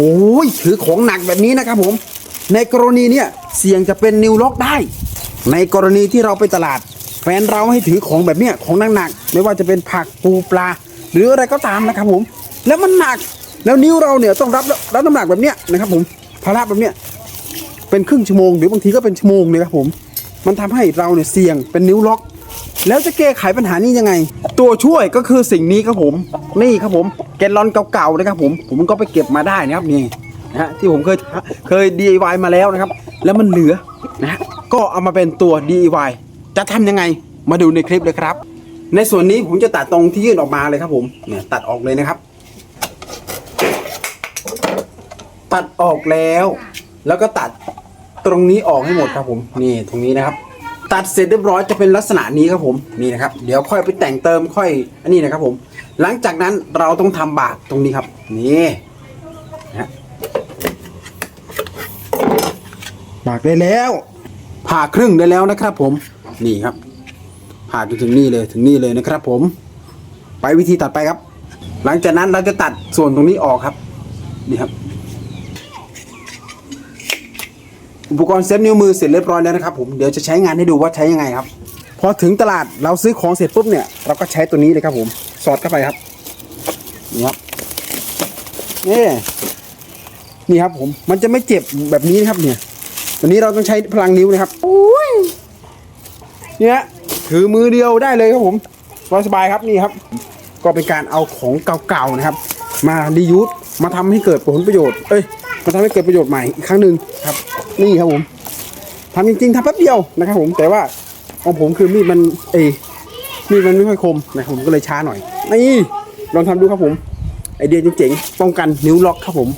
โอ้ยถือของหนักแบบนี้นะครับผม ในกรณีเนี่ยเสี่ยงจะเป็นนิวล็อกได้ ในกรณีที่เราไปตลาด แฟนเราให้ถือของแบบเนี้ยของหนักๆไม่ว่าจะเป็นผักปูปลา หรืออะไรก็ตามนะครับผม แล้วมันหนักแล้วนิ้วเราเนี่ยต้องรับรับน้ำหนักแบบเนี้ยนะครับผมภาระแบบเนี้ยเป็นครึ่งชั่วโมงหรือบางทีก็เป็นชั่วโมงเลยครับผม มันทำให้เราเนี่ยเสี่ยงเป็นนิ้วล็อก แล้วจะแก้ไขปัญหานี้ยังไง ตัวช่วยก็คือสิ่งนี้ครับผม นี่ครับผมแกลลอนเก่าๆนะครับผม ผมก็ไปเก็บมาได้นะครับนี่นะฮะที่ผมเคยเคย DIY มาแล้วนะครับ แล้วมันเหลือนะก็เอามาเป็นตัว DIY จะทำยังไงมาดูในคลิปเลยครับ ในส่วนนี้ผมจะตัดตรงที่ยื่นออกมาเลยครับผมเนี่ยตัดออกเลยนะครับ ตัดออกแล้ว แล้วก็ตัดตรงนี้ออกให้หมดครับผมนี่ตรงนี้นะครับ ตัดเสร็จเรียบร้อยจะเป็นลักษณะนี้ครับผมนี่นะครับ เดี๋ยวค่อยไปแต่งเติมค่อยอันนี้นะครับผม หลังจากนั้นเราต้องทำบากตรงนี้ครับ นี่นะฮะบากได้แล้ว ผ่าครึ่งได้แล้วนะครับผมนี่ครับ ผ่าจนถึงนี่เลยถึงนี่เลยนะครับผม ไปวิธีตัดไปครับ หลังจากนั้นเราจะตัดส่วนตรงนี้ออกครับ นี่ครับ อุปกรณ์เซฟนิ้วมือเสร็จเรียบร้อยแล้วนะครับผมเดี๋ยวจะใช้งานให้ดูว่าใช้ยังไงครับพอถึงตลาดเราซื้อของเสร็จปุ๊บเนี่ยเราก็ใช้ตัวนี้เลยครับผมสอดเข้าไปครับนี่ครับนี่นี่ครับผมมันจะไม่เจ็บแบบนี้นะครับเนี่ยวันนี้เราต้องใช้พลังนิ้วนะครับอุ้ยเนี่ยถือมือเดียวได้เลยครับผมสบายๆครับนี่ครับ ก็เป็นการเอาของเก่าๆนะครับ มาดียูสมาทำให้เกิดผลประโยชน์เอ้ย มาทำให้เกิดประโยชน์ใหม่อีกครั้งหนึ่งครับ นี่ครับผมทำจริงๆทำแป๊บเดียวนะครับ ผมแต่ว่าของผมคือมีดมันเอยมีดมันไม่ค่อยคมนะครับผมก็เลยช้าหน่อยนี่ลองทำดูครับผมไอเดียเจ๋งๆป้องกันนิ้วล็อกครับผม